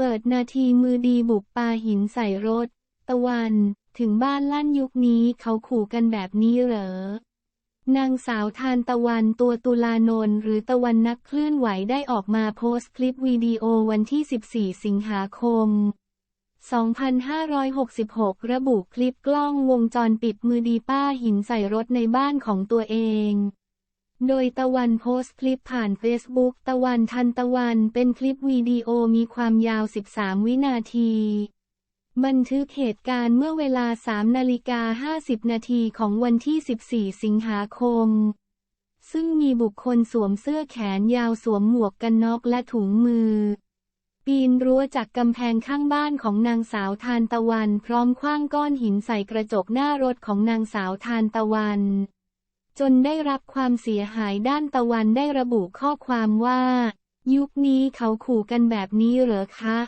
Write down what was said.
เปิดนาทีมือดีบุกปาหินใส่รถ ตะวัน ถึงบ้านลั่นยุคนี้เขาขู่กันแบบนี้เหรอ นางสาวทานตะวันตัวตุลานนท์หรือตะวันนักเคลื่อนไหวได้ออกมาโพสต์คลิปวิดีโอวันที่ 14 สิงหาคม 2566 ระบุคลิปกล้องวงจรปิดมือดีป้าหินใส่รถในบ้านของตัวเอง โดยตะวันโพสต์คลิปผ่านเฟซบุ๊กตะวันทันตะวันเป็นคลิปวิดีโอมีความยาว 13 วินาที บันทึกเหตุการณ์เมื่อเวลา 3 นาฬิกา 50 นาทีของวันที่ 14 สิงหาคม ซึ่งมีบุคคลสวมเสื้อแขนยาวสวมหมวกกันน็อกและถุงมือ ปีนรั้วจากกำแพงข้างบ้านของนางสาวทานตะวัน พร้อมคว้างก้อนหินใส่กระจกหน้ารถของนางสาวทานตะวัน จนได้รับความเสียหายด้านตะวันได้ระบุข้อความว่า ยุคนี้เขาขู่กันแบบนี้เหรอคะ